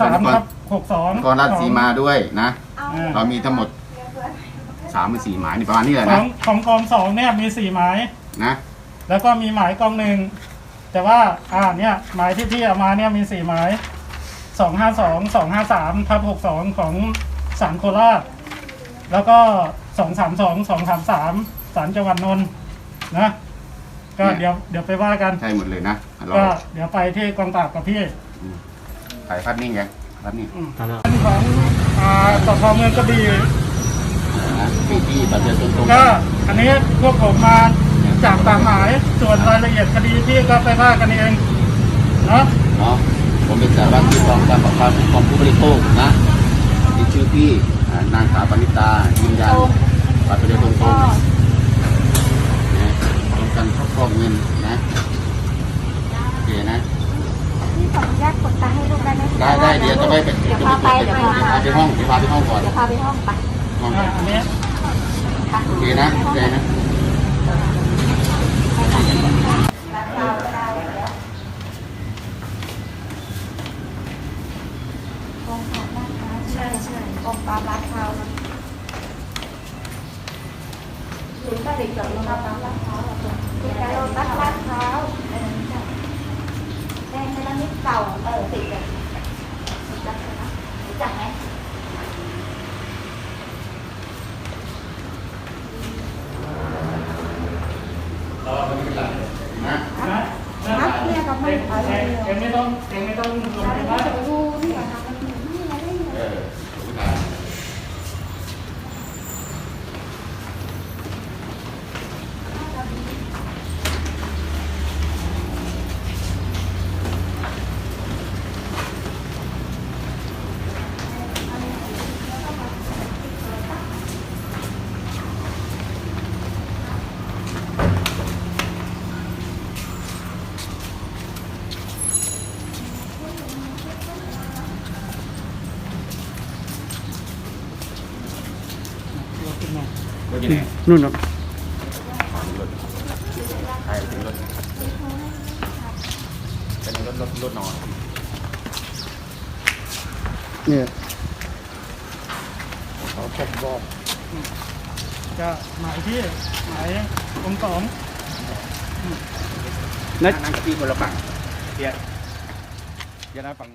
สามครับหกสองนครราชสีมาด้วยนะเอาเรามีทั้งหมดสามหรือสี่หมายนี่ประมาณนี้แหละขอนะงของกองสองเนี่ยมีสี่หมาย นะแล้วก็มีหมายกองหนึ่งแต่ว่าอ่าเนี่ยหมายที่พี่เอามาเนี่ยมีสี่หมายสองห้าสองสองห้าสามทับหกสองของศาลโคราชแล้วก็สองสามสองสองสามสามศาลจังหวัดนนท์นะก็เดี๋ยวเดี๋ยวไปว่ากัน ใช่หมดเลยนะเราก็เดี๋ยวไปที่กองปราบกับพี่ ถ่ายภาพนิ่งยังภาพนิ่งอันของอ่าสพเมืองกระบี่นะที่ที่บัตรประชาชนตรงก็อันนี้พวกผมมาจากตามหมายส่วนรายละเอียดคดีพี่ก็ไปว่ากันเองเนาะเนาะผมเป็นสารวัตรที่กองการปกครองคุ้มครองผู้บริโภคนะที่ชื่อพี่อ่านางสาวปณิตายืนยันบัตรประชาชนตรงนะตรงกันครอบครองเงินนะโอเคนะ พี่ขออนุญาตกดตาให้ลูกได้ไหม ได้ได้ เดี๋ยวจะไปเป็นเดี๋ยวพาไปเดี๋ยวพาพาไปห้องเดี๋ยวพาไปห้องก่อนเดี๋ยวพาไปห้องไปห้องโอเคนะโอเคนะกองปราบลาดพร้าวใช่ใช่กองปราบลาดพร้าวหรือก็เด็กจอดรถลาดพร้าวลาดพร้าวเด็กจอดรถลาดพร้าวเออใช่แดงเป็นนิดเก่าเออติดกันติดกันนะรู้จักไหม นะ นะ นัก เนี่ยก็ไม่เองไปเลยเองไม่ต้องเองไม่ต้องลงไปว่าดูนี่ก่อนนะมันนี่อะ รถอยู่ไหนนู่นครับรถใช่เป็นรถเป็นรถรถรถนอนเนี่ยเขาผมบอกจะหมายที่หมายกองสองนั่งนั่งกับพี่คนละฝั่งเดี๋ยวเดี๋ยวนะฝั่ง